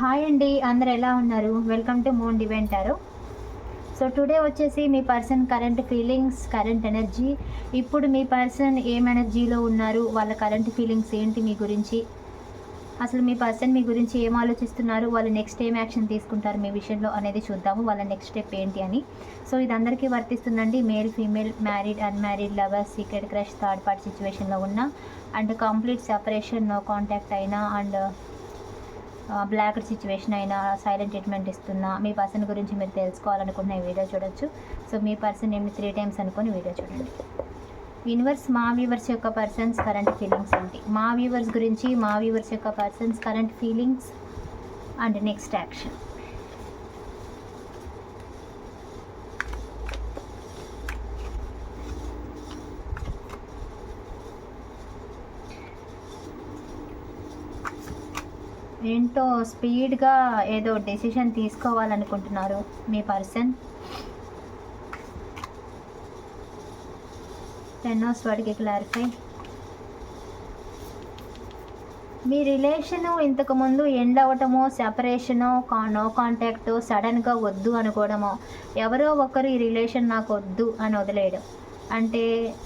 Hi అండి అందరు ఎలా ఉన్నారు? వెల్కమ్ టు మోన్ డివెంటారు సో టుడే వచ్చేసి మీ person current feelings current energy ఇప్పుడు మీ పర్సన్ ఏం ఎనర్జీలో ఉన్నారు? వాళ్ళ కరెంట్ ఫీలింగ్స్ ఏంటి మీ గురించి? అసలు మీ పర్సన్ మీ గురించి ఏం ఆలోచిస్తున్నారు? వాళ్ళు నెక్స్ట్ ఏం యాక్షన్ తీసుకుంటారు మీ విషయంలో అనేది చూద్దాము. వాళ్ళ నెక్స్ట్ స్టెప్ ఏంటి అని. సో ఇది అందరికీ వర్తిస్తుందండి. Male female married unmarried lover secret crush third party సిచ్యువేషన్లో ఉన్న. And complete separation no contact అయినా. అండ్ బ్లాక్ సిచ్యువేషన్ అయినా సైలెంట్ ట్రీట్మెంట్ ఇస్తున్నా మీ పర్సన్ గురించి మీరు తెలుసుకోవాలనుకుంటున్న ఈ వీడియో చూడొచ్చు. సో మీ పర్సన్ ఏమి త్రీ టైమ్స్ అనుకుని వీడియో చూడండి. యూనివర్స్ మా వ్యూవర్స్ యొక్క పర్సన్స్ కరెంట్ ఫీలింగ్స్ ఏంటి? మా వ్యూవర్స్ గురించి మా వ్యూవర్స్ యొక్క persons current feelings and next action ఏంటో స్పీడ్గా ఏదో డెసిషన్ తీసుకోవాలనుకుంటున్నారు. మీ పర్సన్? టెన్ ఆఫ్ వాడికి క్లారిఫై. మీ రిలేషన్ ఇంతకుముందు ఎండ్ అవ్వటమో సెపరేషనో కా నో కాంటాక్ట్ సడన్గా వద్దు అనుకోవడమో ఎవరో ఒకరు ఈ రిలేషన్ నాకు వద్దు అని వదిలేయడం. అంటే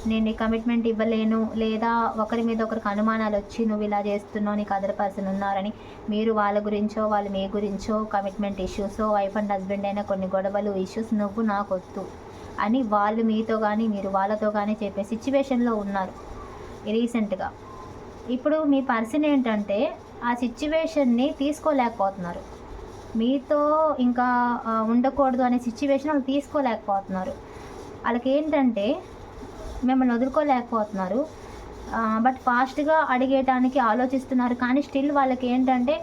నేను కమిట్మెంట్ ఇవ్వలేను లేదా ఒకరి మీద ఒకరికి అనుమానాలు వచ్చి నువ్వు ఇలా చేస్తున్నావు నీకు అదర్ పర్సన్ ఉన్నారని మీరు వాళ్ళ గురించో వాళ్ళు మీ గురించో commitment issues wife and husband అయినా కొన్ని గొడవలు ఇష్యూస్ నువ్వు నాకు వద్దు అని వాళ్ళు మీతో కానీ మీరు వాళ్ళతో కానీ చెప్పే సిచ్యువేషన్లో ఉన్నారు రీసెంట్గా ఇప్పుడు మీ పర్సన్ ఏంటంటే ఆ సిచ్యువేషన్ని తీసుకోలేకపోతున్నారు. మీతో ఇంకా ఉండకూడదు అనే సిచ్యువేషన్ వాళ్ళు తీసుకోలేకపోతున్నారు. వాళ్ళకి ఏంటంటే మిమ్మల్ని వదులుకోలేకపోతున్నారు. బట్ ఫాస్ట్గా అడిగేయటానికి ఆలోచిస్తున్నారు. కానీ స్టిల్ వాళ్ళకి ఏంటంటే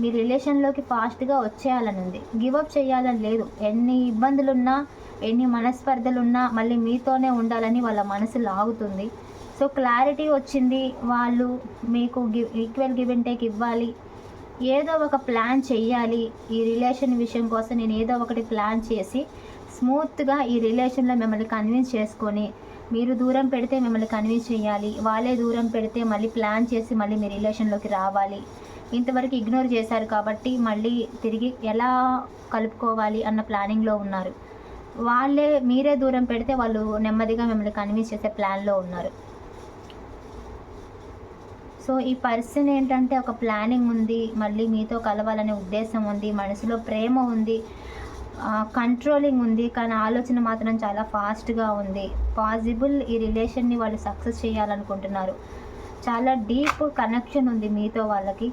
మీ రిలేషన్లోకి ఫాస్ట్గా వచ్చేయాలని ఉంది. గివప్ చేయాలని లేదు. ఎన్ని ఇబ్బందులున్నా ఎన్ని మనస్పర్ధలున్నా మళ్ళీ మీతోనే ఉండాలని వాళ్ళ మనసు లాగుతుంది. సో క్లారిటీ వచ్చింది. వాళ్ళు మీకు give equal give and take ఇవ్వాలి. ఏదో ఒక ప్లాన్ చెయ్యాలి. ఈ రిలేషన్ విషయం కోసం నేను ఏదో ఒకటి ప్లాన్ చేసి స్మూత్గా ఈ రిలేషన్లో మిమ్మల్ని కన్విన్స్ చేసుకొని మీరు దూరం పెడితే మిమ్మల్ని కన్విన్స్ చేయాలి. వాళ్ళే దూరం పెడితే మళ్ళీ ప్లాన్ చేసి మళ్ళీ మీ రిలేషన్లోకి రావాలి. ఇంతవరకు ఇగ్నోర్ చేశారు కాబట్టి మళ్ళీ తిరిగి ఎలా కలుపుకోవాలి అన్న ప్లానింగ్లో ఉన్నారు. వాళ్ళే మీరే దూరం పెడితే వాళ్ళు నెమ్మదిగా మిమ్మల్ని కన్విన్స్ చేసే ప్లాన్లో ఉన్నారు. సో ఈ పర్సన్ ఏంటంటే ఒక ప్లానింగ్ ఉంది మళ్ళీ మీతో కలవాలనే ఉద్దేశం ఉంది మనసులో ప్రేమ ఉంది. కంట్రోలింగ్ ఉంది కానీ ఆలోచన మాత్రం చాలా ఫాస్ట్గా ఉంది. పాసిబుల్ ఈ రిలేషన్ని వాళ్ళు సక్సెస్ చేయాలనుకుంటున్నారు. చాలా డీప్ కనెక్షన్ ఉంది మీతో వాళ్ళకి.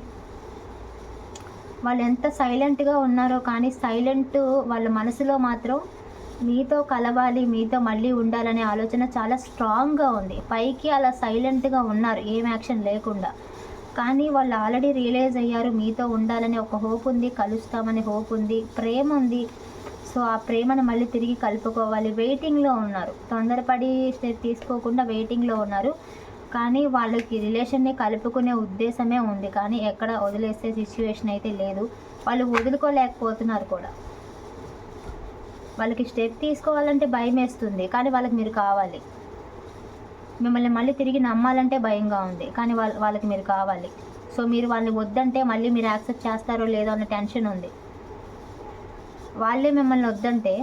వాళ్ళు ఎంత సైలెంట్గా ఉన్నారో కానీ సైలెంట్ వాళ్ళ మనసులో మాత్రం మీతో కలవాలి మీతో మళ్ళీ ఉండాలనే ఆలోచన చాలా స్ట్రాంగ్గా ఉంది. పైకి అలా సైలెంట్గా ఉన్నారు ఏం యాక్షన్ లేకుండా. కానీ వాళ్ళు ఆల్రెడీ రియలైజ్ అయ్యారు మీతో ఉండాలని ఒక హోప్ ఉంది కలుస్తామని హోప్ ఉంది ప్రేమ ఉంది. సో ఆ ప్రేమను మళ్ళీ తిరిగి కలుపుకోవాలి. వెయిటింగ్లో ఉన్నారు. తొందరపడి స్టెప్ తీసుకోకుండా వెయిటింగ్లో ఉన్నారు. కానీ వాళ్ళకి రిలేషన్ని కలుపుకునే ఉద్దేశమే ఉంది. కానీ ఎక్కడ వదిలేసే సిచ్యువేషన్ అయితే లేదు. వాళ్ళు వదులుకోలేకపోతున్నారు కూడా. వాళ్ళకి స్టెప్ తీసుకోవాలంటే భయం వేస్తుంది కానీ వాళ్ళకి మీరు కావాలి. మిమ్మల్ని మళ్ళీ తిరిగి నమ్మాలంటే భయంగా ఉంది. కానీ వాళ్ళ వాళ్ళకి మీరు కావాలి. సో మీరు వాళ్ళని వద్దంటే మళ్ళీ మీరు యాక్సెప్ట్ చేస్తారో లేదో అన్న టెన్షన్ ఉంది. వాళ్ళే మిమ్మల్ని వద్దంటే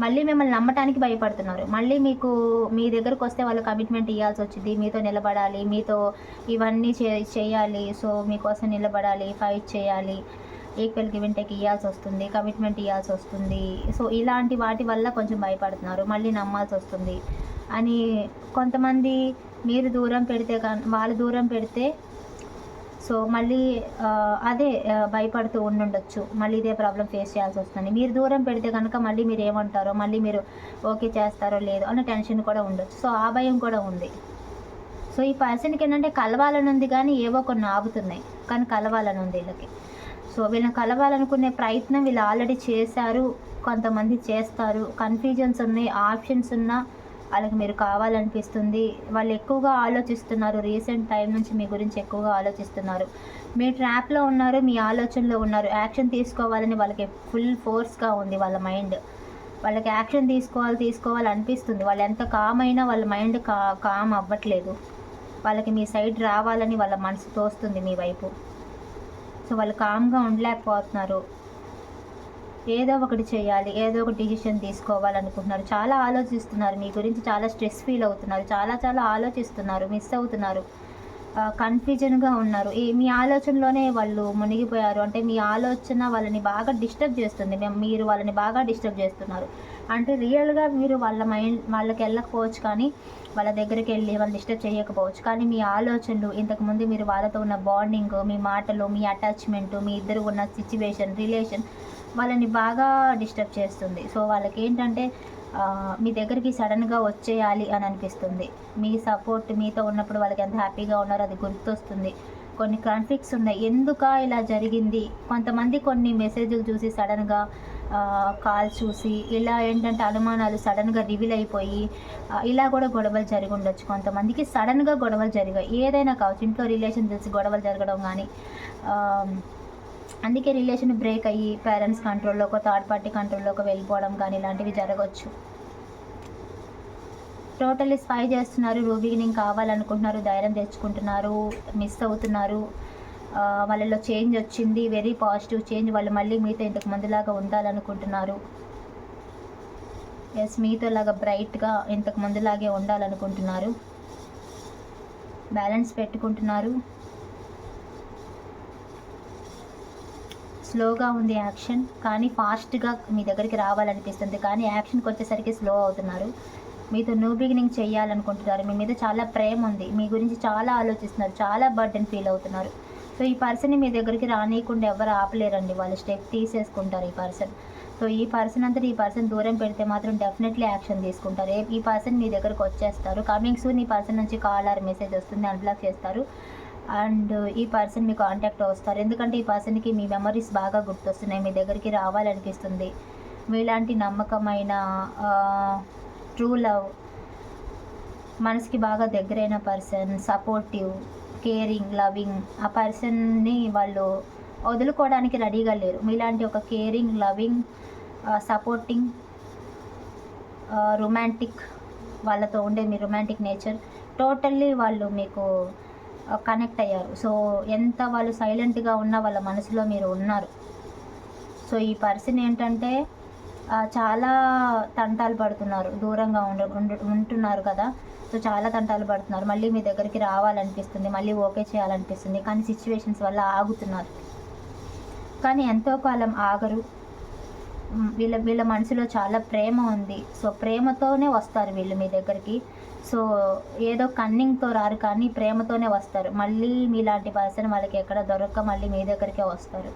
మళ్ళీ మిమ్మల్ని నమ్మటానికి భయపడుతున్నారు. మళ్ళీ మీకు మీ దగ్గరకు వస్తే వాళ్ళు కమిట్మెంట్ ఇవ్వాల్సి వచ్చింది. మీతో నిలబడాలి మీతో ఇవన్నీ చే చేయాలి. సో మీకోసం నిలబడాలి ఫైట్ చేయాలి. ఈక్వల్ గివెన్ ఇవ్వాల్సి వస్తుంది కమిట్మెంట్ ఇవ్వాల్సి వస్తుంది. సో ఇలాంటి వాటి వల్ల కొంచెం భయపడుతున్నారు. మళ్ళీ నమ్మాల్సి వస్తుంది. అని కొంతమంది మీరు దూరం పెడితే వాళ్ళు దూరం పెడితే సో మళ్ళీ అదే భయపడుతూ ఉండుండొచ్చు. మళ్ళీ ఇదే ప్రాబ్లం ఫేస్ చేయాల్సి వస్తుంది. మీరు దూరం పెడితే కనుక మళ్ళీ మీరు ఏమంటారో మళ్ళీ మీరు ఓకే చేస్తారో లేదో అన్న టెన్షన్ కూడా ఉండొచ్చు. సో ఆ భయం కూడా ఉంది. సో ఈ పర్సన్కి ఏంటంటే కలవాలని ఉంది కానీ ఏవో కొన్ని ఆగుతున్నాయి. కానీ కలవాలని ఉంది వీళ్ళకి. సో వీళ్ళని కలవాలనుకునే ప్రయత్నం వీళ్ళు ఆల్రెడీ చేశారు. కొంతమంది చేస్తారు. కన్ఫ్యూజన్స్ ఉన్నాయి ఆప్షన్స్ ఉన్నా వాళ్ళకి మీరు కావాలనిపిస్తుంది. వాళ్ళు ఎక్కువగా ఆలోచిస్తున్నారు. రీసెంట్ టైం నుంచి మీ గురించి ఎక్కువగా ఆలోచిస్తున్నారు. మీ ట్రాప్లో ఉన్నారు మీ ఆలోచనలో ఉన్నారు. యాక్షన్ తీసుకోవాలని వాళ్ళకి ఫుల్ ఫోర్స్గా ఉంది వాళ్ళ మైండ్. వాళ్ళకి యాక్షన్ తీసుకోవాలి తీసుకోవాలి అనిపిస్తుంది. వాళ్ళు ఎంత కామ్ అయినా వాళ్ళ మైండ్ కా కామ్ అవ్వట్లేదు. వాళ్ళకి మీ సైడ్ రావాలని వాళ్ళ మనసు తోస్తుంది మీ వైపు. సో వాళ్ళు కామ్గా ఉండలేకపోతున్నారు. ఏదో ఒకటి చేయాలి ఏదో ఒక డిసిషన్ తీసుకోవాలనుకుంటున్నారు. చాలా ఆలోచిస్తున్నారు. మీ గురించి చాలా స్ట్రెస్ ఫీల్ అవుతున్నారు. చాలా చాలా ఆలోచిస్తున్నారు. మిస్ అవుతున్నారు. కన్ఫ్యూజన్గా ఉన్నారు. ఈ మీ ఆలోచనలోనే వాళ్ళు మునిగిపోయారు. అంటే మీ ఆలోచన వాళ్ళని బాగా డిస్టర్బ్ చేస్తుంది. మేము మీరు వాళ్ళని బాగా డిస్టర్బ్ చేస్తున్నారు. అంటే రియల్గా మీరు వాళ్ళ మైండ్ వాళ్ళకి వెళ్ళకపోవచ్చు కానీ వాళ్ళ దగ్గరికి వెళ్ళి వాళ్ళు డిస్టర్బ్ చేయకపోవచ్చు. కానీ మీ ఆలోచనలు ఇంతకుముందు మీరు వాళ్ళతో ఉన్న బాండింగ్ మీ మాటలు మీ అటాచ్మెంట్ మీ ఇద్దరు ఉన్న సిచ్యువేషన్ రిలేషన్ వాళ్ళని బాగా డిస్టర్బ్ చేస్తుంది. సో వాళ్ళకి ఏంటంటే మీ దగ్గరికి సడన్గా వచ్చేయాలి అని అనిపిస్తుంది. మీ సపోర్ట్ మీతో ఉన్నప్పుడు వాళ్ళకి ఎంత హ్యాపీగా ఉన్నారో అది గుర్తొస్తుంది. కొన్ని కాన్ఫ్లిక్ట్స్ ఉన్నాయి. ఎందుక ఇలా జరిగింది? కొంతమంది కొన్ని మెసేజ్లు చూసి సడన్గా కాల్ చూసి ఇలా ఏంటంటే అనుమానాలు సడన్గా రివీల్ అయిపోయి ఇలా కూడా గొడవలు జరిగి ఉండొచ్చు. కొంతమందికి సడన్గా గొడవలు జరిగాయి. ఏదైనా కావచ్చు. ఇంట్లో రిలేషన్ తెలిసి గొడవలు జరగడం కానీ అందుకే రిలేషన్ బ్రేక్ అయ్యి పేరెంట్స్ కంట్రోల్లోకి థర్డ్ పార్టీ కంట్రోల్లోకి వెళ్ళిపోవడం కానీ ఇలాంటివి జరగవచ్చు టోటల్లీ స్పై చేస్తున్నారు రూబిగినింగ్ కావాలనుకుంటున్నారు ధైర్యం తెచ్చుకుంటున్నారు మిస్ అవుతున్నారు. వాళ్ళలో చేంజ్ వచ్చింది వెరీ పాజిటివ్ చేంజ్ వాళ్ళు మళ్ళీ మీతో ఇంతకు ముందులాగా ఉండాలనుకుంటున్నారు. ఎస్ మీతో లాగా బ్రైట్గా ఇంతకు ముందులాగే ఉండాలనుకుంటున్నారు. బ్యాలెన్స్ పెట్టుకుంటున్నారు. స్లోగా ఉంది యాక్షన్ కానీ ఫాస్ట్గా మీ దగ్గరికి రావాలనిపిస్తుంది. కానీ యాక్షన్కి వచ్చేసరికి స్లో అవుతున్నారు. మీతో న్యూ బిగినింగ్ చేయాలనుకుంటున్నారు మీ మీద చాలా ప్రేమ ఉంది. మీ గురించి చాలా ఆలోచిస్తున్నారు. చాలా బర్డెన్ ఫీల్ అవుతున్నారు. సో ఈ పర్సన్ని మీ దగ్గరికి రానియకుండా ఎవరు ఆపలేరండి. వాళ్ళు స్టెప్ తీసేసుకుంటారు ఈ పర్సన్. సో ఈ పర్సన్ అంతా ఈ పర్సన్ దూరం పెడితే మాత్రం డెఫినెట్లీ యాక్షన్ తీసుకుంటారు. ఏ- ఈ పర్సన్ మీ దగ్గరకు వచ్చేస్తారు. కమింగ్ సూన్ ఈ పర్సన్ నుంచి కాల్ ఆర్ మెసేజ్ వస్తుంది. అన్బ్లాక్ చేస్తారు. అండ్ ఈ పర్సన్ మీ కాంటాక్ట్ వస్తారు. ఎందుకంటే ఈ పర్సన్కి మీ మెమరీస్ బాగా గుర్తొస్తున్నాయి. మీ దగ్గరికి రావాలనిపిస్తుంది. మీలాంటి నమ్మకమైన ట్రూ లవ్ మనసుకి బాగా దగ్గరైన పర్సన్ సపోర్టివ్ కేరింగ్ లవింగ్ ఆ పర్సన్ని వాళ్ళు వదులుకోవడానికి రెడీగా లేరు. మీలాంటి ఒక కేరింగ్ లవింగ్ సపోర్టింగ్ రొమాంటిక్ వాళ్ళతో ఉండే మీ రొమాంటిక్ నేచర్ టోటల్లీ వాళ్ళు మీకు కనెక్ట్ అయ్యారు. సో ఎంత వాళ్ళు సైలెంట్గా ఉన్నా వాళ్ళ మనసులో మీరు ఉన్నారు. సో ఈ పర్సన్ ఏంటంటే చాలా తంటాలు పడుతున్నారు. దూరంగా ఉండ ఉంటున్నారు కదా. సో చాలా తంటాలు పడుతున్నారు. మళ్ళీ మీ దగ్గరికి రావాలనిపిస్తుంది. మళ్ళీ ఓకే చేయాలనిపిస్తుంది. కానీ సిచ్యువేషన్స్ వల్ల ఆగుతున్నారు. కానీ ఎంతో కాలం ఆగరు. వీళ్ళ వీళ్ళ మనసులో చాలా ప్రేమ ఉంది. సో ప్రేమతోనే వస్తారు వీళ్ళు మీ దగ్గరికి. సో ఏదో కన్నింగ్తో రారు కానీ ప్రేమతోనే వస్తారు. మళ్ళీ మీలాంటి పర్సన్ వాళ్ళకి ఎక్కడ దొరక్క మళ్ళీ మీ దగ్గరికే వస్తారు.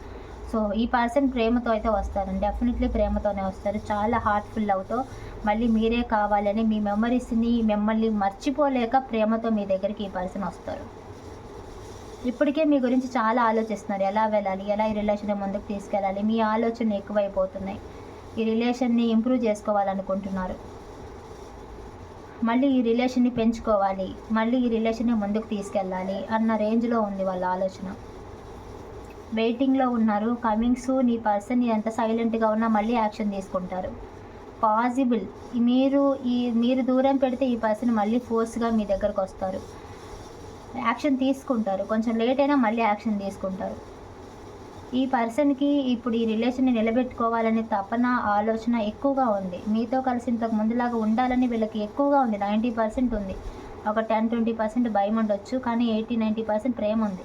సో ఈ పర్సన్ ప్రేమతో అయితే వస్తారు. డెఫినెట్లీ ప్రేమతోనే వస్తారు. చాలా హార్ట్ఫుల్ అవుతో మళ్ళీ మీరే కావాలని మీ మెమరీస్ని మిమ్మల్ని మర్చిపోలేక ప్రేమతో మీ దగ్గరికి ఈ పర్సన్ వస్తారు. ఇప్పటికే మీ గురించి చాలా ఆలోచిస్తున్నారు. ఎలా వెళ్ళాలి? ఎలా ఈ రిలేషన్ ముందుకు తీసుకెళ్ళాలి? మీ ఆలోచనలు ఎక్కువైపోతున్నాయి. ఈ రిలేషన్ని ఇంప్రూవ్ చేసుకోవాలనుకుంటున్నారు. మళ్ళీ ఈ రిలేషన్ని పెంచుకోవాలి మళ్ళీ ఈ రిలేషన్ని ముందుకు తీసుకెళ్ళాలి అన్న రేంజ్లో ఉంది వాళ్ళ ఆలోచన. వెయిటింగ్లో ఉన్నారు కమింగ్ సూన్ ఈ పర్సన్ ఎంత సైలెంట్గా ఉన్నా మళ్ళీ యాక్షన్ తీసుకుంటారు. పాసిబుల్ మీరు ఈ మీరు దూరం పెడితే ఈ పర్సన్ మళ్ళీ ఫోర్స్గా మీ దగ్గరకు వస్తారు. యాక్షన్ తీసుకుంటారు కొంచెం లేట్ అయినా మళ్ళీ యాక్షన్ తీసుకుంటారు. ఈ పర్సన్కి ఇప్పుడు ఈ రిలేషన్ని నిలబెట్టుకోవాలనే తపన ఆలోచన ఎక్కువగా ఉంది. మీతో కలిసి ఇంతకు ముందులాగా ఉండాలని వీళ్ళకి ఎక్కువగా ఉంది. నైంటీ పర్సెంట్ ఉంది. ఒక టెన్ ట్వంటీ పర్సెంట్ భయం ఉండొచ్చు కానీ ఎయిటీ నైంటీ పర్సెంట్ ప్రేమ ఉంది.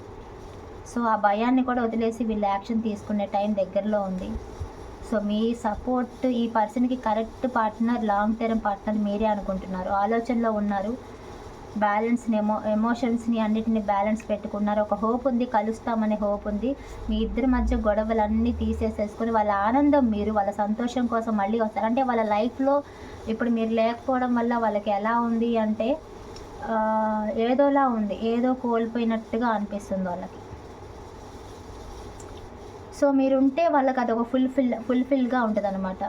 సో ఆ భయాన్ని కూడా వదిలేసి వీళ్ళు యాక్షన్ తీసుకునే టైం దగ్గరలో ఉంది. సో మీ సపోర్ట్ ఈ పర్సన్కి correct partner long term partner మీరే అనుకుంటున్నారు. ఆలోచనలో ఉన్నారు. బ్యాలెన్స్ని ఎమో ఎమోషన్స్ని అన్నిటిని బ్యాలెన్స్ పెట్టుకున్నారు. ఒక హోప్ ఉంది కలుస్తామనే హోప్ ఉంది. మీ ఇద్దరి మధ్య గొడవలన్నీ తీసేసేసుకొని వాళ్ళ ఆనందం మీరు వాళ్ళ సంతోషం కోసం మళ్ళీ వస్తారు. అంటే వాళ్ళ లైఫ్లో ఇప్పుడు మీరు లేకపోవడం వల్ల వాళ్ళకి ఎలా ఉంది అంటే ఏదోలా ఉంది. ఏదో కోల్పోయినట్టుగా అనిపిస్తుంది వాళ్ళకి. సో మీరుంటే వాళ్ళకి అదొక ఫుల్ఫిల్ ఫుల్ఫిల్గా ఉంటుంది అనమాట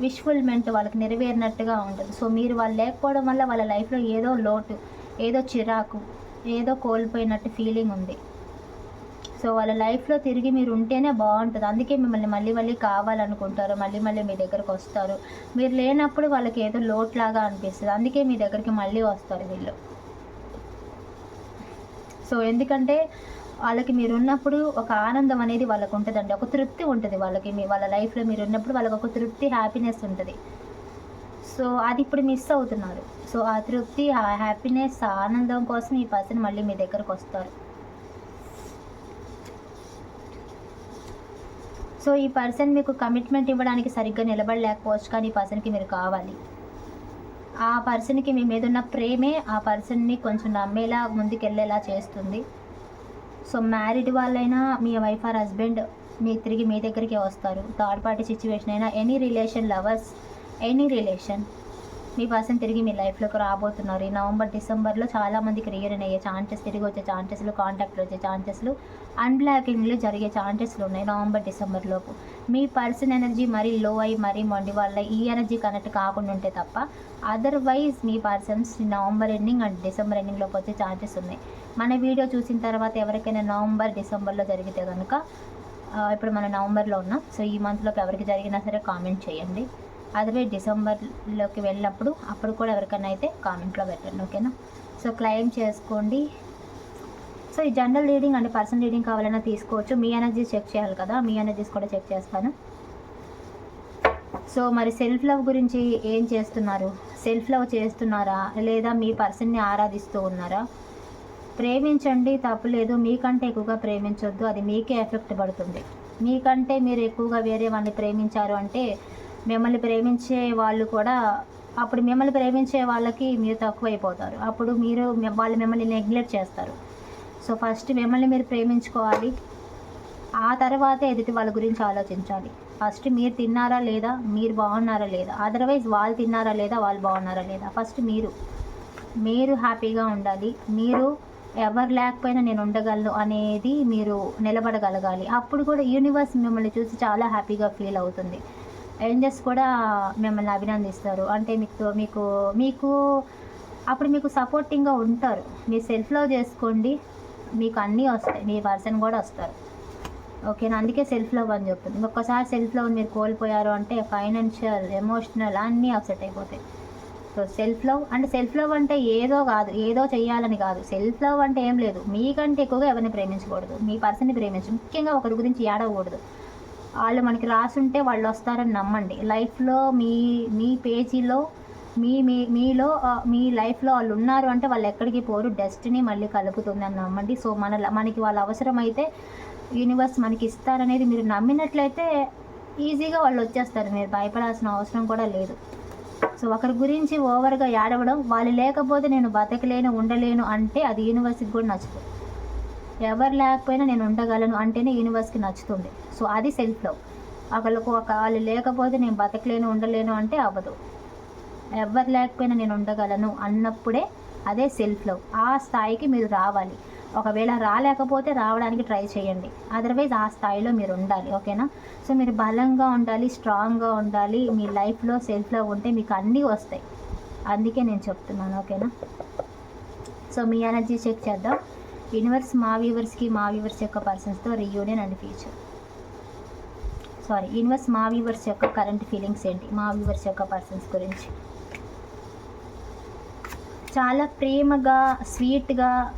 విష్ఫుల్మెంట్ వాళ్ళకి నెరవేరినట్టుగా ఉంటుంది. సో మీరు వాళ్ళు లేకపోవడం వల్ల వాళ్ళ లైఫ్లో ఏదో లోటు ఏదో చిరాకు ఏదో కోల్పోయినట్టు ఫీలింగ్ ఉంది. సో వాళ్ళ లైఫ్లో తిరిగి మీరు ఉంటేనే బాగుంటుంది. అందుకే మిమ్మల్ని మళ్ళీ మళ్ళీ కావాలనుకుంటారు. మళ్ళీ మళ్ళీ మీ దగ్గరకు వస్తారు. మీరు లేనప్పుడు వాళ్ళకి ఏదో లోట్లాగా అనిపిస్తుంది. అందుకే మీ దగ్గరికి మళ్ళీ వస్తారు వీళ్ళు. సో ఎందుకంటే వాళ్ళకి మీరు ఉన్నప్పుడు ఒక ఆనందం అనేది వాళ్ళకు ఉంటుందండి. ఒక తృప్తి ఉంటుంది వాళ్ళకి. మీ వాళ్ళ లైఫ్లో మీరు ఉన్నప్పుడు వాళ్ళకి ఒక తృప్తి హ్యాపీనెస్ ఉంటుంది. సో అది ఇప్పుడు మిస్ అవుతున్నారు. సో ఆ తృప్తి ఆ హ్యాపీనెస్ ఆ ఆనందం కోసం ఈ పర్సన్ మళ్ళీ మీ దగ్గరకు వస్తారు. సో ఈ పర్సన్ మీకు కమిట్మెంట్ ఇవ్వడానికి సరిగ్గా నిలబడలేకపోవచ్చు. కానీ ఈ పర్సన్కి మీరు కావాలి. ఆ పర్సన్కి మీ మీద ఉన్న ప్రేమే ఆ పర్సన్ని కొంచెం నమ్మేలా ముందుకెళ్ళేలా చేస్తుంది. సో మ్యారీడ్ వాళ్ళైనా మీ వైఫ్ ఆర్ హస్బెండ్ మీ తిరిగి మీ దగ్గరికే వస్తారు. థర్డ్ పార్టీ సిచ్యువేషన్ అయినా any relation lovers any relation మీ పర్సన్ తిరిగి మీ లైఫ్లోకి రాబోతున్నారు. ఈ నవంబర్ డిసెంబర్లో చాలామందికి మందికి అయ్యే ఛాన్సెస్ తిరిగి వచ్చే ఛాన్సెస్లు కాంటాక్ట్లు వచ్చే ఛాన్సెస్లు అన్బ్లాకింగ్లు జరిగే ఛాన్సెస్లు ఉన్నాయి నవంబర్ డిసెంబర్లోపు మీ పర్సన్ ఎనర్జీ మరీ లో అయ్యి మరీ మొండి వాళ్ళ ఈ ఎనర్జీ కనెక్ట్ కాకుండా ఉంటే తప్ప otherwise me persons November ending and December ఎండింగ్లోకి వచ్చే ఛాన్సెస్ ఉన్నాయి. మన వీడియో చూసిన తర్వాత ఎవరికైనా నవంబర్ డిసెంబర్లో జరిగితే కనుక ఇప్పుడు మనం నవంబర్లో ఉన్నాం సో ఈ మంత్లోకి ఎవరికి జరిగినా సరే కామెంట్ చేయండి. అదే డిసెంబర్లోకి వెళ్ళినప్పుడు అప్పుడు కూడా ఎవరికైనా అయితే కామెంట్లో పెట్టండి ఓకేనా? సో క్లెయిమ్ చేసుకోండి. సో ఈ general reading and personal reading కావాలన్నా తీసుకోవచ్చు. మీ ఎనర్జీస్ చెక్ చేయాలి కదా మీ ఎనర్జీస్ కూడా చెక్ చేస్తాను. సో మరి సెల్ఫ్ లవ్ గురించి ఏం చేస్తున్నారు? సెల్ఫ్ లవ్ చేస్తున్నారా? లేదా మీ పర్సన్ని ఆరాధిస్తూ ఉన్నారా? ప్రేమించండి తప్పులేదు మీకంటే ఎక్కువగా ప్రేమించొద్దు. అది మీకే ఎఫెక్ట్ పడుతుంది. మీకంటే మీరు ఎక్కువగా వేరే వాళ్ళని ప్రేమించారు అంటే మిమ్మల్ని ప్రేమించే వాళ్ళు కూడా అప్పుడు మిమ్మల్ని ప్రేమించే వాళ్ళకి మీరు తక్కువైపోతారు. అప్పుడు మీరు వాళ్ళు మిమ్మల్ని నెగ్లెక్ట్ చేస్తారు. సో ఫస్ట్ మిమ్మల్ని మీరు ప్రేమించుకోవాలి. ఆ తర్వాత ఎదుటి వాళ్ళ గురించి ఆలోచించాలి. ఫస్ట్ మీరు తిన్నారా లేదా? మీరు బాగున్నారా లేదా? అదర్వైజ్ వాళ్ళు తిన్నారా లేదా? వాళ్ళు బాగున్నారా లేదా? ఫస్ట్ మీరు. మీరు హ్యాపీగా ఉండాలి. మీరు ఎవరు లేకపోయినా నేను ఉండగలను అనేది మీరు నిలబడగలగాలి. అప్పుడు కూడా యూనివర్స్ మిమ్మల్ని చూసి చాలా హ్యాపీగా ఫీల్ అవుతుంది. ఏంజల్స్ కూడా మిమ్మల్ని అభినందిస్తారు. అంటే మీకు మీకు మీకు అప్పుడు మీకు సపోర్టింగ్గా ఉంటారు. మీరు సెల్ఫ్ లవ్ చేసుకోండి. మీకు అన్నీ వస్తాయి. మీ పర్సన్ కూడా వస్తారు. ఓకేనా అందుకే సెల్ఫ్ లవ్ అని చెప్తుంది. ఒక్కసారి సెల్ఫ్ లవ్ మీరు కోల్పోయారు అంటే ఫైనాన్షియల్ ఎమోషనల్ అన్నీ అప్సెట్ అయిపోతాయి. సో సెల్ఫ్ లవ్ అంటే సెల్ఫ్ లవ్ అంటే ఏదో కాదు ఏదో చేయాలని కాదు. సెల్ఫ్ లవ్ అంటే ఏం లేదు. మీకంటే ఎక్కువగా ఎవరిని ప్రేమించకూడదు. మీ పర్సన్ని ప్రేమించు ముఖ్యంగా ఒకరి గురించి ఏడవకూడదు. వాళ్ళు మనకి రాసుంటే వాళ్ళు వస్తారని నమ్మండి. లైఫ్లో మీ మీ పేజీలో మీ మీ మీలో మీ లైఫ్లో వాళ్ళు ఉన్నారు అంటే వాళ్ళు ఎక్కడికి పోరు. డెస్టినీ మళ్ళీ కలుపుతుంది అని నమ్మండి. సో మన మనకి వాళ్ళ అవసరమైతే యూనివర్స్ మనకి ఇస్తారనేది మీరు నమ్మినట్లయితే ఈజీగా వాళ్ళు వచ్చేస్తారు. మీరు భయపడాల్సిన అవసరం కూడా లేదు. సో ఒకరి గురించి ఓవర్గా ఏడవడం వాళ్ళు లేకపోతే నేను బతకలేను ఉండలేను అంటే అది యూనివర్స్కి కూడా నచ్చుతుంది. ఎవరు లేకపోయినా నేను ఉండగలను అంటేనే యూనివర్స్కి నచ్చుతుంది. సో అది సెల్ఫ్ లవ్ ఒకళ్ళకు ఒక వాళ్ళు లేకపోతే నేను బతకలేను ఉండలేను అంటే అవ్వదు. ఎవరు లేకపోయినా నేను ఉండగలను అన్నప్పుడే అదే సెల్ఫ్ లవ్ ఆ స్థాయికి మీరు రావాలి. ఒకవేళ రాలేకపోతే రావడానికి ట్రై చేయండి. అదర్వైజ్ ఆ స్థాయిలో మీరు ఉండాలి. ఓకేనా? సో మీరు బలంగా ఉండాలి స్ట్రాంగ్గా ఉండాలి. మీ లైఫ్లో సెల్ఫ్లో ఉంటే మీకు అన్నీ వస్తాయి. అందుకే నేను చెప్తున్నాను. ఓకేనా? సో మీ ఎనర్జీ చెక్ చేద్దాం. యూనివర్స్ మా వ్యూవర్స్కి మా వ్యూవర్స్ యొక్క పర్సన్స్తో reunion and future sorry universe మా వ్యూవర్స్ యొక్క కరెంట్ ఫీలింగ్స్ ఏంటి? మా వ్యూవర్స్ యొక్క పర్సన్స్ గురించి. చాలా ప్రేమగా స్వీట్గా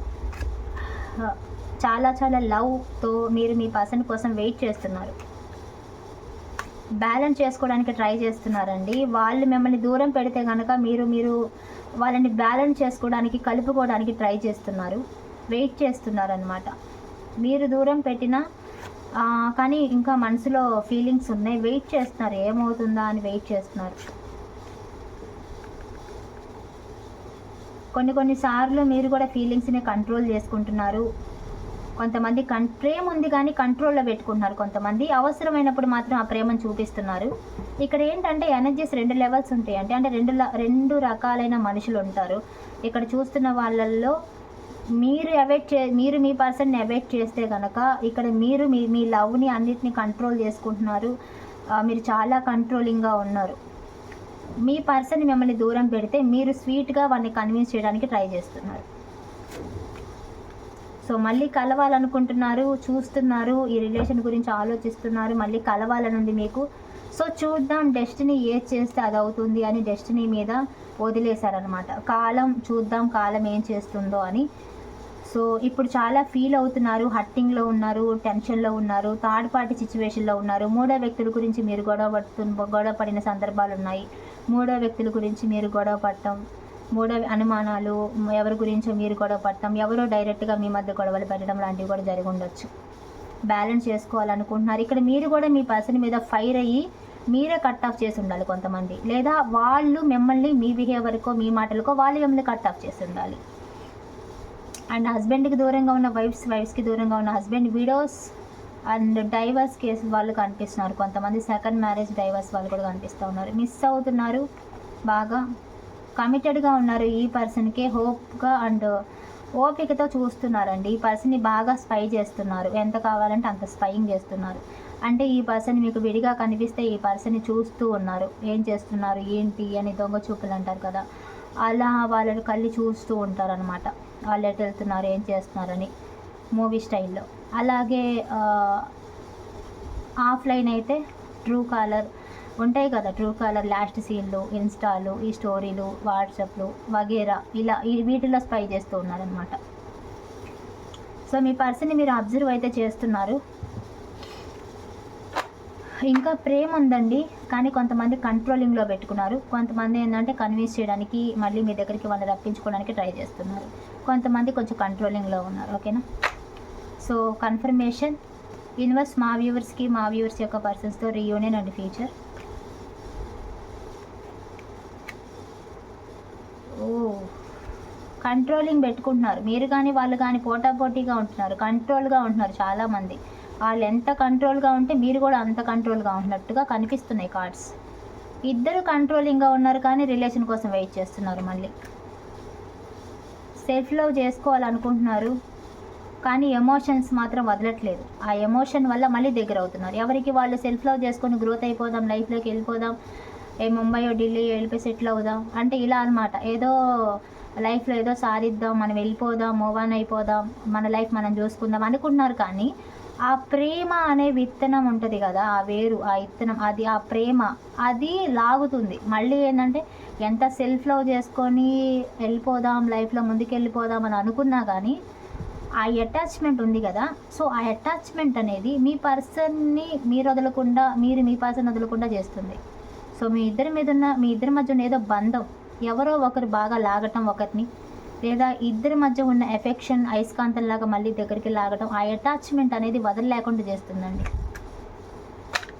చాలా చాలా లవ్తో మీరు మీ పర్సన్ కోసం వెయిట్ చేస్తున్నారు. బ్యాలెన్స్ చేసుకోవడానికి ట్రై చేస్తున్నారండి. వాళ్ళు మిమ్మల్ని దూరం పెడితే కనుక మీరు మీరు వాళ్ళని బ్యాలెన్స్ చేసుకోవడానికి కలుపుకోవడానికి ట్రై చేస్తున్నారు. వెయిట్ చేస్తున్నారు అనమాట మీరు దూరం పెట్టినా కానీ ఇంకా మనసులో ఫీలింగ్స్ ఉన్నాయి. వెయిట్ చేస్తున్నారు. ఏమవుతుందా అని వెయిట్ చేస్తున్నారు. కొన్ని కొన్ని సార్లు మీరు కూడా ఫీలింగ్స్ని కంట్రోల్ చేసుకుంటున్నారు. కొంతమంది కన్ ప్రేమ ఉంది కానీ కంట్రోల్లో పెట్టుకుంటున్నారు. కొంతమంది అవసరమైనప్పుడు మాత్రం ఆ ప్రేమను చూపిస్తున్నారు. ఇక్కడ ఏంటంటే ఎనర్జీస్ రెండు లెవెల్స్ ఉంటాయి. అంటే అంటే రెండు ల- రెండు రకాలైన మనుషులు ఉంటారు. ఇక్కడ చూస్తున్న వాళ్ళల్లో మీరు అవాయిడ్ చే మీరు మీ పర్సన్ని అవాయిడ్ చేస్తే కనుక ఇక్కడ మీరు మీ మీ లవ్ని అన్నిటిని కంట్రోల్ చేసుకుంటున్నారు. మీరు చాలా కంట్రోలింగ్గా ఉన్నారు. మీ పర్సన్ మిమ్మల్ని దూరం పెడితే మీరు స్వీట్గా వాడిని కన్విన్స్ చేయడానికి ట్రై చేస్తున్నారు. సో మళ్ళీ కలవాలనుకుంటున్నారు చూస్తున్నారు ఈ రిలేషన్ గురించి ఆలోచిస్తున్నారు మళ్ళీ కలవాలనుంది మీకు సో చూద్దాం డెస్టినీ ఏది చేస్తే అది అవుతుంది అని డెస్టినీ మీద వదిలేశారనమాట కాలం చూద్దాం కాలం ఏం చేస్తుందో అని. సో ఇప్పుడు చాలా ఫీల్ అవుతున్నారు హట్టింగ్లో ఉన్నారు టెన్షన్లో ఉన్నారు థర్డ్ పార్టీ సిచ్యువేషన్లో ఉన్నారు. మూడో వ్యక్తుల గురించి మీరు గొడవ పడుతు గొడవ పడిన సందర్భాలు ఉన్నాయి మూడో వ్యక్తుల గురించి మీరు గొడవ పడటం మూడో అనుమానాలు ఎవరి గురించో మీరు గొడవ పడటం ఎవరో డైరెక్ట్గా మీ మధ్య గొడవలు పెట్టడం లాంటివి కూడా జరిగి ఉండొచ్చు. బ్యాలెన్స్ చేసుకోవాలనుకుంటున్నారు. ఇక్కడ మీరు కూడా మీ పర్సన్ మీద ఫైర్ అయ్యి మీరే కట్ ఆఫ్ చేసి ఉండాలి కొంతమంది. లేదా వాళ్ళు మిమ్మల్ని మీ బిహేవియర్కో మీ మాటలకో వాళ్ళు మిమ్మల్ని కట్ ఆఫ్ చేసి ఉండాలి. అండ్ హస్బెండ్కి దూరంగా ఉన్న వైఫ్స్ వైఫ్స్కి దూరంగా ఉన్న husband videos and divorce case వాళ్ళు కనిపిస్తున్నారు. కొంతమంది సెకండ్ మ్యారేజ్ డైవర్స్ వాళ్ళు కూడా కనిపిస్తూ ఉన్నారు. మిస్ అవుతున్నారు. బాగా కమిటెడ్గా ఉన్నారు. ఈ పర్సన్కే హోప్గా అండ్ ఓపికతో చూస్తున్నారండి. ఈ పర్సన్ని బాగా స్పై చేస్తున్నారు. ఎంత కావాలంటే అంత స్పైయింగ్ చేస్తున్నారు. అంటే ఈ పర్సన్ మీకు విడిగా కనిపిస్తే ఈ పర్సన్ని చూస్తూ ఉన్నారు. ఏం చేస్తున్నారు? ఏంటి? అని దొంగ చూపులు అంటారు కదా. అలా వాళ్ళని కళ్ళి చూస్తూ ఉంటారు అనమాట వాళ్ళు ఎటు వెళ్తున్నారు? ఏం చేస్తున్నారని. మూవీ స్టైల్లో. అలాగే ఆఫ్లైన్ అయితే ట్రూ కాలర్ ఉంటాయి కదా ట్రూ కాలర్ లాస్ట్ సీన్లు ఇన్స్టాలు ఈ స్టోరీలు వాట్సాప్లు వగేరా ఇలా ఈ వీటిలో స్పై చేస్తూ ఉన్నారనమాట సో మీ పర్సన్ని మీరు అబ్జర్వ్ అయితే చేస్తున్నారు. ఇంకా ప్రేమ ఉందండి కానీ కొంతమంది కంట్రోలింగ్లో పెట్టుకున్నారు. కొంతమంది ఏంటంటే కన్విన్స్ చేయడానికి మళ్ళీ మీ దగ్గరికి వాళ్ళని రప్పించుకోవడానికి ట్రై చేస్తున్నారు. కొంతమంది కొంచెం కంట్రోలింగ్లో ఉన్నారు ఓకేనా? సో కన్ఫర్మేషన్ యూనివర్స్ మా వ్యూవర్స్కి మా వ్యూవర్స్ యొక్క పర్సన్స్తో రీయూనియన్ అండ్ ఫ్యూచర్ ఓ కంట్రోలింగ్ పెట్టుకుంటున్నారు. మీరు కానీ వాళ్ళు కానీ పోటాపోటీగా ఉంటున్నారు. కంట్రోల్గా ఉంటున్నారు చాలామంది. వాళ్ళు ఎంత కంట్రోల్గా ఉంటే మీరు కూడా అంత కంట్రోల్గా ఉంటున్నట్టుగా కనిపిస్తున్నాయి కార్డ్స్ ఇద్దరు కంట్రోలింగ్గా ఉన్నారు కానీ రిలేషన్ కోసం వెయిట్ చేస్తున్నారు మళ్ళీ. సెల్ఫ్ లవ్ చేసుకోవాలనుకుంటున్నారు. కానీ ఎమోషన్స్ మాత్రం వదలట్లేదు. ఆ ఎమోషన్ వల్ల మళ్ళీ దగ్గర అవుతున్నారు ఎవరికి వాళ్ళు సెల్ఫ్ లవ్ చేసుకొని గ్రోత్ అయిపోదాం లైఫ్లోకి వెళ్ళిపోదాం ఏ ముంబై ఢిల్లీ వెళ్ళిపోయి సెటిల్ అవుదాం అంటే ఇలా అనమాట ఏదో లైఫ్లో ఏదో సాధిద్దాం మనం వెళ్ళిపోదాం మూవ్ ఆన్ అయిపోదాం మన లైఫ్ మనం చూసుకుందాం అనుకుంటున్నారు కానీ ఆ ప్రేమ అనే విత్తనం ఉంటుంది కదా ఆ వేరు ఆ విత్తనం అది ఆ ప్రేమ అది లాగుతుంది. మళ్ళీ ఏంటంటే ఎంత సెల్ఫ్ లవ్ చేసుకొని వెళ్ళిపోదాం లైఫ్లో ముందుకు వెళ్ళిపోదాం అని అనుకున్నా కానీ ఆ అటాచ్మెంట్ ఉంది కదా సో ఆ అటాచ్మెంట్ అనేది మీ పర్సన్ని మీరు వదలకుండా మీరు మీ పర్సన్ వదలకుండా చేస్తుంది. సో మీ ఇద్దరి మీద ఉన్న మీ ఇద్దరి మధ్య ఉన్న ఏదో బంధం ఎవరో ఒకరు బాగా లాగటం ఒకరిని లేదా ఇద్దరి మధ్య ఉన్న ఎఫెక్షన్ అయస్కాంతంలాగా మళ్ళీ దగ్గరికి లాగటం ఆ అటాచ్మెంట్ అనేది వదలలేకుండా చేస్తుందండి.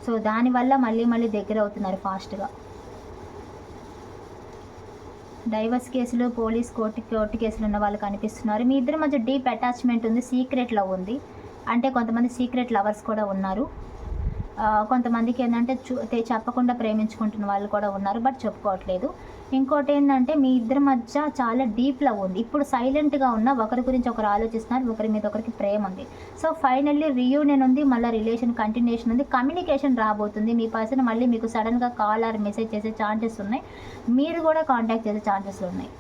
సో దానివల్ల మళ్ళీ మళ్ళీ దగ్గర అవుతున్నారు ఫాస్ట్గా డైవర్స్ కేసులు పోలీస్ కోర్టు కోర్టు కేసులు ఉన్న వాళ్ళు కనిపిస్తున్నారు. మీ ఇద్దరి మధ్య డీప్ అటాచ్మెంట్ ఉంది సీక్రెట్ లవ్ ఉంది. అంటే కొంతమంది సీక్రెట్ లవర్స్ కూడా ఉన్నారు. కొంతమందికి ఏంటంటే చూ చెప్పకుండా ప్రేమించుకుంటున్న వాళ్ళు కూడా ఉన్నారు బట్ చెప్పుకోవట్లేదు. ఇంకోటి ఏంటంటే మీ ఇద్దరి మధ్య చాలా డీప్ లవ్ ఉంది. ఇప్పుడు సైలెంట్గా ఉన్న ఒకరి గురించి ఒకరు ఆలోచిస్తున్నారు ఒకరి మీద ఒకరికి ప్రేమ ఉంది. సో ఫైనల్లీ రీయూనియన్ ఉంది మళ్ళీ రిలేషన్ కంటిన్యూషన్ ఉంది కమ్యూనికేషన్ రాబోతుంది. మీ పర్సన్ మళ్ళీ మీకు సడన్గా కాల్ ఆర్ మెసేజ్ చేసే ఛాన్సెస్ ఉన్నాయి. మీరు కూడా కాంటాక్ట్ చేసే ఛాన్సెస్ ఉన్నాయి.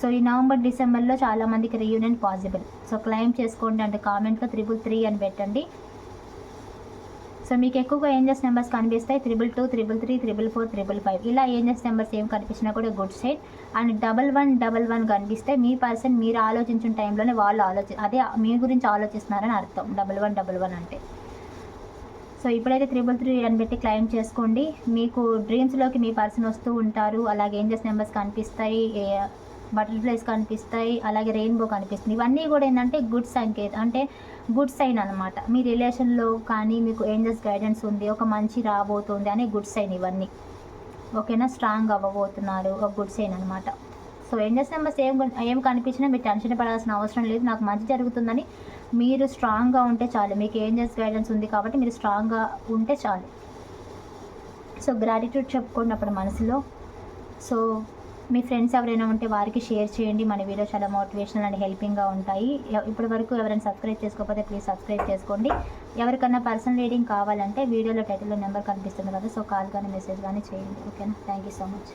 సో ఈ నవంబర్ డిసెంబర్లో చాలామందికి రీయూనియన్ పాసిబుల్ సో క్లైమ్ చేసుకోండి అంటే కామెంట్గా త్రిబుల్ త్రీ అని పెట్టండి. సో మీకు ఎక్కువగా ఏంజెస్ నెంబర్స్ కనిపిస్తాయి? Triple two triple three triple four triple five ఇలా ఏంజెస్ నెంబర్స్ ఏం కనిపించినా కూడా good side and double one double one కనిపిస్తే మీ పర్సన్ మీరు ఆలోచించిన టైంలోనే వాళ్ళు ఆలోచి అదే మీ గురించి ఆలోచిస్తున్నారని అర్థం. డబల్ వన్ డబల్ వన్ అంటే. సో ఇప్పుడైతే త్రిబుల్ త్రీ అని పెట్టి క్లైమ్ చేసుకోండి. మీకు డ్రీమ్స్లోకి మీ పర్సన్ వస్తూ ఉంటారు. అలాగే ఏంజెస్ నెంబర్స్ కనిపిస్తాయి? బటర్ఫ్లైస్ కనిపిస్తాయి? అలాగే రెయిన్బో కనిపిస్తుంది. ఇవన్నీ కూడా ఏంటంటే గుడ్ సంకేత్ అంటే గుడ్ సైన్ అనమాట మీ రిలేషన్లో కానీ మీకు ఏంజెస్ గైడెన్స్ ఉంది ఒక మంచి రాబోతుంది అనే గుడ్ సైన్ ఇవన్నీ. ఓకేనా? స్ట్రాంగ్ అవ్వబోతున్నారు ఒక గుడ్ సైన్ అనమాట సో ఏంజల్స్ నెంబర్స్ ఏం ఏం కనిపించినా మీరు టెన్షన్ పడాల్సిన అవసరం లేదు. నాకు మంచి జరుగుతుందని మీరు స్ట్రాంగ్గా ఉంటే చాలు. మీకు ఏంజెస్ గైడెన్స్ ఉంది కాబట్టి మీరు స్ట్రాంగ్గా ఉంటే చాలు. సో గ్రాటిట్యూడ్ చెప్పుకోండి అప్పుడు మనసులో. సో మీ ఫ్రెండ్స్ ఎవరైనా ఉంటే వారికి షేర్ చేయండి. మన వీడియో చాలా మోటివేషనల్ అండ్ హెల్పింగ్గా ఉంటాయి. ఇప్పటి వరకు ఎవరైనా సబ్స్క్రైబ్ చేసుకోకపోతే ప్లీజ్ సబ్స్క్రైబ్ చేసుకోండి. ఎవరికన్నా పర్సనల్ రీడింగ్ కావాలంటే వీడియోలో టైటిల్లో నెంబర్ కనిపిస్తుంది కదా సో కాల్ కానీ మెసేజ్ కానీ చేయండి. ఓకేనా థ్యాంక్ యూ సో మచ్